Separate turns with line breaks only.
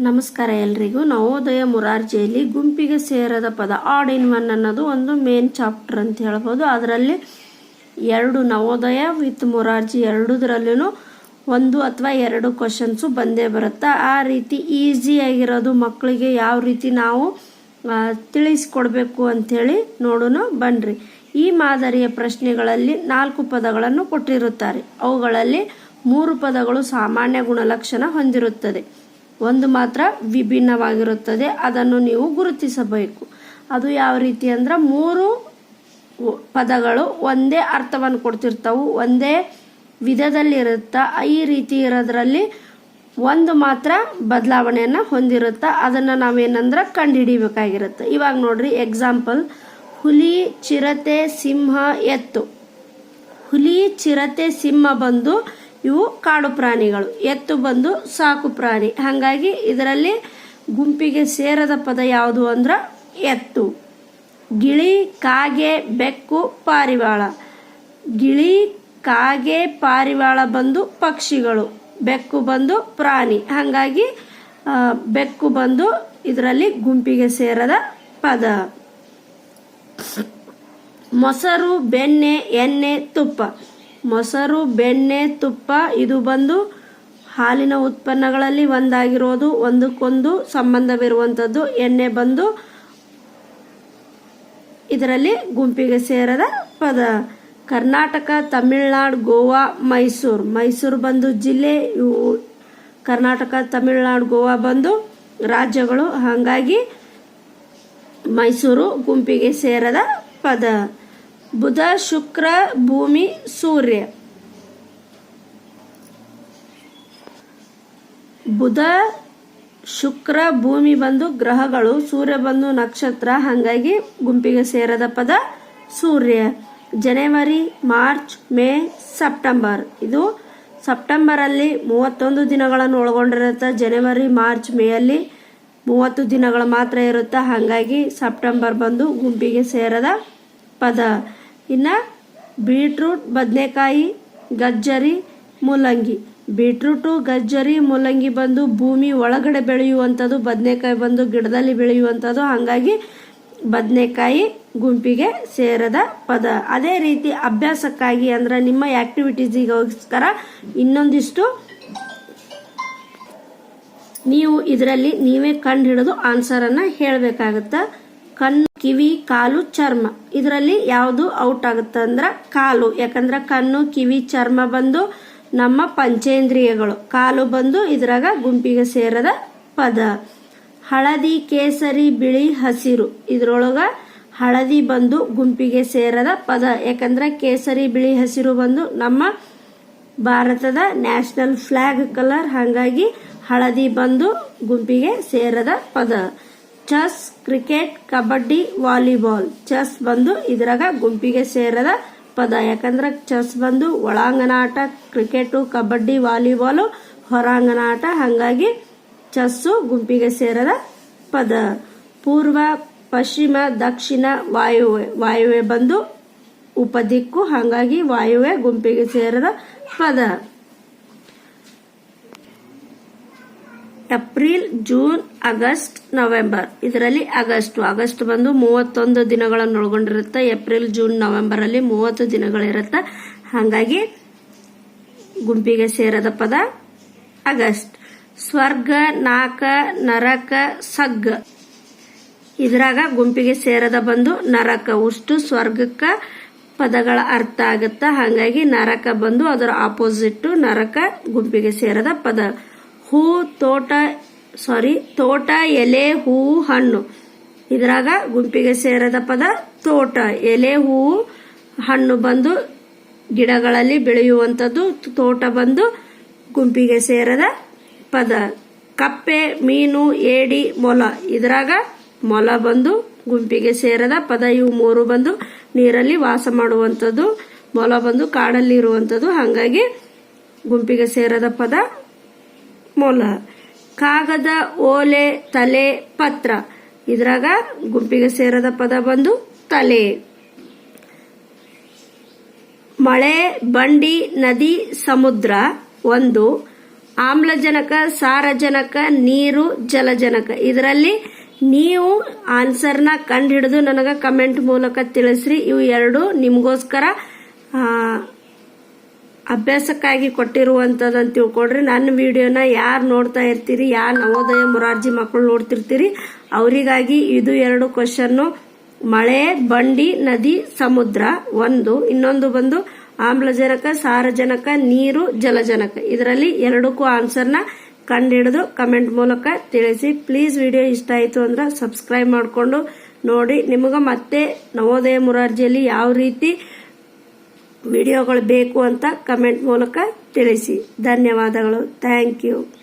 ನಮಸ್ಕಾರ ಎಲ್ರಿಗೂ. ನವೋದಯ ಮುರಾರ್ಜಿಯಲ್ಲಿ ಗುಂಪಿಗೆ ಸೇರದ ಪದ ಆಡ್ ಇನ್ ಒನ್ ಅನ್ನೋದು ಒಂದು ಮೇನ್ ಚಾಪ್ಟರ್ ಅಂತ ಹೇಳ್ಬೋದು. ಅದರಲ್ಲಿ ಎರಡು ನವೋದಯ ವಿತ್ ಮುರಾರ್ಜಿ ಎರಡೂದ್ರಲ್ಲೂ ಒಂದು ಅಥವಾ ಎರಡು ಕ್ವಶನ್ಸು ಬಂದೇ ಬರುತ್ತೆ? ಆ ರೀತಿ ಈಸಿಯಾಗಿರೋದು ಮಕ್ಕಳಿಗೆ ಯಾವ ರೀತಿ ನಾವು ತಿಳಿಸ್ಕೊಡ್ಬೇಕು ಅಂಥೇಳಿ ನೋಡೋಣ ಬನ್ನಿರಿ ಈ ಮಾದರಿಯ ಪ್ರಶ್ನೆಗಳಲ್ಲಿ ನಾಲ್ಕು ಪದಗಳನ್ನು ಕೊಟ್ಟಿರುತ್ತಾರೆ. ಅವುಗಳಲ್ಲಿ ಮೂರು ಪದಗಳು ಸಾಮಾನ್ಯ ಗುಣಲಕ್ಷಣ ಹೊಂದಿರುತ್ತದೆ. ಒಂದು ಮಾತ್ರ ವಿಭಿನ್ನವಾಗಿರುತ್ತದೆ, ಅದನ್ನು ನೀವು ಗುರುತಿಸಬೇಕು. ಅದು ಯಾವ ರೀತಿ ಅಂದ್ರೆ ಮೂರು ಪದಗಳು ಒಂದೇ ಅರ್ಥವನ್ನು ಕೊಡ್ತಿರ್ತಾವು, ಒಂದೇ ವಿಧದಲ್ಲಿರುತ್ತಾ, ಈ ರೀತಿ ಇರೋದ್ರಲ್ಲಿ ಒಂದು ಮಾತ್ರ ಬದಲಾವಣೆಯನ್ನು ಹೊಂದಿರುತ್ತೆ, ಅದನ್ನು ನಾವೇನಂದ್ರೆ ಕಂಡುಹಿಡಿಬೇಕಾಗಿರುತ್ತೆ. ಇವಾಗ ನೋಡ್ರಿ ಎಕ್ಸಾಂಪಲ್ ಹುಲಿ, ಚಿರತೆ, ಸಿಂಹ, ಎತ್ತು. ಹುಲಿ, ಚಿರತೆ, ಸಿಂಹ ಬಂದು ಇವು ಕಾಡು ಪ್ರಾಣಿಗಳು. ಎತ್ತು ಬಂದು ಸಾಕು ಪ್ರಾಣಿ. ಹಾಗಾಗಿ ಇದರಲ್ಲಿ ಗುಂಪಿಗೆ ಸೇರದ ಪದ ಯಾವುದು ಅಂದ್ರೆ ಎತ್ತು. ಗಿಳಿ, ಕಾಗೆ, ಬೆಕ್ಕು, ಪಾರಿವಾಳ. ಗಿಳಿ, ಕಾಗೆ, ಪಾರಿವಾಳ ಬಂದು ಪಕ್ಷಿಗಳು. ಬೆಕ್ಕು ಬಂದು ಪ್ರಾಣಿ. ಹಾಗಾಗಿ ಬೆಕ್ಕು ಬಂದು ಇದರಲ್ಲಿ ಗುಂಪಿಗೆ ಸೇರದ ಪದ. ಮೊಸರು, ಬೆಣ್ಣೆ, ಎಣ್ಣೆ, ತುಪ್ಪ. ಮೊಸರು, ಬೆಣ್ಣೆ, ತುಪ್ಪ, ಇದು ಬಂದು ಹಾಲಿನ ಉತ್ಪನ್ನಗಳಲ್ಲಿ ಒಂದಾಗಿರೋದು, ಒಂದಕ್ಕೊಂದು ಸಂಬಂಧವಿರುವಂಥದ್ದು ಎಣ್ಣೆ ಬಂದು ಇದರಲ್ಲಿ ಗುಂಪಿಗೆ ಸೇರದ ಪದ. ಕರ್ನಾಟಕ, ತಮಿಳುನಾಡು, ಗೋವಾ, ಮೈಸೂರು. ಮೈಸೂರು ಬಂದು ಜಿಲ್ಲೆ, ಇವು ಕರ್ನಾಟಕ, ತಮಿಳುನಾಡು, ಗೋವಾ ಬಂದು ರಾಜ್ಯಗಳು. ಹಾಗಾಗಿ ಮೈಸೂರು ಗುಂಪಿಗೆ ಸೇರದ ಪದ. ಬುಧ, ಶುಕ್ರ, ಭೂಮಿ, ಸೂರ್ಯ. ಬುಧ, ಶುಕ್ರ, ಭೂಮಿ ಬಂದು ಗ್ರಹಗಳು, ಸೂರ್ಯ ಬಂದು ನಕ್ಷತ್ರ, ಹಾಗಾಗಿ ಗುಂಪಿಗೆ ಸೇರದ ಪದ ಸೂರ್ಯ. ಜನವರಿ, ಮಾರ್ಚ್, ಮೇ, ಸೆಪ್ಟೆಂಬರ್. ಇದು ಸೆಪ್ಟೆಂಬರಲ್ಲಿ ಮೂವತ್ತೊಂದು ದಿನಗಳನ್ನು ಒಳಗೊಂಡಿರುತ್ತೆ. ಜನವರಿ, ಮಾರ್ಚ್ ಮೇ ಅಲ್ಲಿ ಮೂವತ್ತು ದಿನಗಳು ಮಾತ್ರ ಇರುತ್ತೆ. ಹಾಗಾಗಿ ಸೆಪ್ಟೆಂಬರ್ ಬಂದು ಗುಂಪಿಗೆ ಸೇರದ ಪದ. ಇನ್ನು ಬೀಟ್ರೂಟ್, ಬದನೆಕಾಯಿ, ಗಜ್ಜರಿ, ಮೂಲಂಗಿ. ಬೀಟ್ರೂಟು, ಗಜ್ಜರಿ, ಮೂಲಂಗಿ ಬಂದು ಭೂಮಿ ಒಳಗಡೆ ಬೆಳೆಯುವಂಥದ್ದು, ಬದನೆಕಾಯಿ ಬಂದು ಗಿಡದಲ್ಲಿ ಬೆಳೆಯುವಂಥದ್ದು. ಹಾಗಾಗಿ ಬದನೆಕಾಯಿ ಗುಂಪಿಗೆ ಸೇರದ ಪದ. ಅದೇ ರೀತಿ ಅಭ್ಯಾಸಕ್ಕಾಗಿ ಅಂದ್ರೆ ನಿಮ್ಮ ಆ್ಯಕ್ಟಿವಿಟೀಸಿಗೋಸ್ಕರ ಇನ್ನೊಂದಿಷ್ಟು ನೀವು ಇದರಲ್ಲಿ ನೀವೇ ಕಂಡು ಹಿಡಿದು ಆನ್ಸರನ್ನು ಹೇಳಬೇಕಾಗತ್ತೆ? ಕಣ್ಣು ಕಿವಿ, ಕಾಲು, ಚರ್ಮ. ಇದರಲ್ಲಿ ಯಾವುದು ಔಟ್ ಆಗುತ್ತೆ ಅಂದ್ರೆ ಕಾಲು. ಯಾಕಂದ್ರೆ ಕಣ್ಣು, ಕಿವಿ, ಚರ್ಮ ಬಂದು ನಮ್ಮ ಪಂಚೇಂದ್ರಿಯಗಳು. ಕಾಲು ಬಂದು ಇದ್ರಾಗ ಗುಂಪಿಗೆ ಸೇರದ ಪದ. ಹಳದಿ, ಕೇಸರಿ, ಬಿಳಿ, ಹಸಿರು. ಇದ್ರೊಳಗ ಹಳದಿ ಬಂದು ಗುಂಪಿಗೆ ಸೇರದ ಪದ. ಯಾಕಂದ್ರೆ ಕೇಸರಿ, ಬಿಳಿ, ಹಸಿರು ಬಂದು ನಮ್ಮ ಭಾರತದ ನ್ಯಾಷನಲ್ ಫ್ಲಾಗ್ ಕಲರ್. ಹಾಗಾಗಿ ಹಳದಿ ಬಂದು ಗುಂಪಿಗೆ ಸೇರದ ಪದ. Chess, cricket, kabaddi, volleyball. Chess ಬಂದು ಇದ್ರಾಗ ಗುಂಪಿಗೆ ಸೇರದ ಪದ. ಯಾಕಂದ್ರೆ ಚೆಸ್ ಬಂದು ಒಳಾಂಗಣ ಆಟ ಕ್ರಿಕೆಟು, ಕಬಡ್ಡಿ, ವಾಲಿಬಾಲು ಹೊರಾಂಗಣ ಆಟ ಹಾಗಾಗಿ ಚೆಸ್ಸು ಗುಂಪಿಗೆ ಸೇರದ ಪದ. ಪೂರ್ವ, ಪಶ್ಚಿಮ, ದಕ್ಷಿಣ ವಾಯುವೆ ವಾಯುವೆ ಬಂದು ಉಪದಿಕ್ಕು, ಹಾಗಾಗಿ ವಾಯುವೆ ಗುಂಪಿಗೆ ಸೇರದ ಪದ. April, June, August, November. ಇದರಲ್ಲಿ ಆಗಸ್ಟ್. ಆಗಸ್ಟ್ ಬಂದು ಮೂವತ್ತೊಂದು ದಿನಗಳನ್ನು ಒಳಗೊಂಡಿರುತ್ತೆ ಏಪ್ರಿಲ್, ಜೂನ್ ನವೆಂಬರ್ ಅಲ್ಲಿ ಮೂವತ್ತು ದಿನಗಳಿರುತ್ತೆ. ಹಾಗಾಗಿ ಗುಂಪಿಗೆ ಸೇರದ ಪದ ಆಗಸ್ಟ್. ಸ್ವರ್ಗ, ನಾಕ, ನರಕ ಸಗ್ಗ ಇದ್ರಾಗ ಗುಂಪಿಗೆ ಸೇರದ ಬಂದು ನರಕ. ಉಷ್ಟು ಸ್ವರ್ಗಕ್ಕ ಪದಗಳ ಅರ್ಥ ಆಗುತ್ತ? ಹಾಗಾಗಿ ನರಕ ಬಂದು ಅದರ ಆಪೋಸಿಟ್ ನರಕ ಗುಂಪಿಗೆ ಸೇರದ ಪದ. ಹೂ, ತೋಟ ಸಾರಿ ತೋಟ, ಎಲೆ, ಹೂ, ಹಣ್ಣು. ಇದ್ರಾಗ ಗುಂಪಿಗೆ ಸೇರದ ಪದ ತೋಟ. ಎಲೆ, ಹೂ, ಹಣ್ಣು ಬಂದು ಗಿಡಗಳಲ್ಲಿ ಬೆಳೆಯುವಂಥದ್ದು, ತೋಟ ಬಂದು ಗುಂಪಿಗೆ ಸೇರದ ಪದ. ಕಪ್ಪೆ, ಮೀನು, ಏಡಿ, ಮೊಲ. ಇದ್ರಾಗ ಮೊಲ ಬಂದು ಗುಂಪಿಗೆ ಸೇರದ ಪದ. ಇವು ಮೂರು ಬಂದು ನೀರಲ್ಲಿ ವಾಸ ಮಾಡುವಂಥದ್ದು, ಮೊಲ ಬಂದು ಕಾಡಲ್ಲಿ ಇರುವಂಥದ್ದು ಹಾಗಾಗಿ ಗುಂಪಿಗೆ ಸೇರದ ಪದ ಮೊಲ ಕಾಗದ, ಓಲೆ, ತಲೆ, ಪತ್ರ. ಇದ್ರಾಗ ಗುಂಪಿಗೆ ಸೇರದ ಪದ ಬಂದು ತಲೆ. ಮಳೆ, ಬಂಡಿ, ನದಿ, ಸಮುದ್ರ. ಒಂದು, ಆಮ್ಲಜನಕ, ಸಾರಜನಕ, ನೀರು, ಜಲಜನಕ. ಇದರಲ್ಲಿ ನೀವು ಆನ್ಸರ್ನ ಕಂಡುಹಿಡಿದು ನನಗೆ ಕಮೆಂಟ್ ಮೂಲಕ ತಿಳಿಸ್ರಿ. ಇವು ಎರಡು ನಿಮಗೋಸ್ಕರ ಅಭ್ಯಾಸಕ್ಕಾಗಿ ಕೊಟ್ಟಿರುವಂಥದ್ದಂತ ತಿಳ್ಕೊಡ್ರಿ ನನ್ನ ವಿಡಿಯೋನ ಯಾರು ನೋಡ್ತಾ ಇರ್ತೀರಿ, ಯಾರು ನವೋದಯ ಮೊರಾರ್ಜಿ ಮಕ್ಕಳು ನೋಡ್ತಿರ್ತೀರಿ, ಅವರಿಗಾಗಿ ಇದು ಎರಡು ಕ್ವಶನ್ನು ಮಳೆ, ಬಂಡಿ, ನದಿ, ಸಮುದ್ರ, ಒಂದು. ಇನ್ನೊಂದು ಬಂದು ಆಮ್ಲಜನಕ, ಸಾರಜನಕ, ನೀರು, ಜಲಜನಕ. ಇದರಲ್ಲಿ ಎರಡಕ್ಕೂ ಆನ್ಸರ್ನ ಕಂಡುಹಿಡಿದು ಕಮೆಂಟ್ ಮೂಲಕ ತಿಳಿಸಿ. ಪ್ಲೀಸ್ ವಿಡಿಯೋ ಇಷ್ಟ ಆಯಿತು ಅಂದ್ರೆ ಸಬ್ಸ್ಕ್ರೈಬ್ ಮಾಡಿಕೊಂಡು ನೋಡಿ. ನಿಮಗೆ ಮತ್ತೆ ನವೋದಯ ಮುರಾರ್ಜಿಯಲ್ಲಿ ಯಾವ ರೀತಿ ವಿಡಿಯೋಗಳು ಬೇಕು ಅಂತ ಕಮೆಂಟ್ ಮೂಲಕ ತಿಳಿಸಿ. ಧನ್ಯವಾದಗಳು. Thank you.